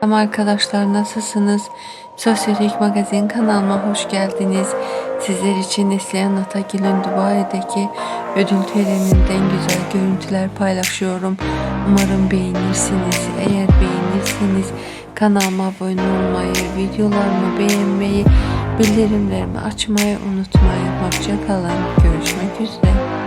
Selam arkadaşlar nasılsınız? Sosyetik Magazin kanalıma hoş geldiniz. Sizler için Neslihan Atagil'in Dubai'deki ödül töreninden güzel görüntüler paylaşıyorum. Umarım beğenirsiniz. Eğer beğenirseniz kanalıma abone olmayı, videolarımı beğenmeyi, bildirimlerimi açmayı unutmayın. Hoşça kalın. Görüşmek üzere.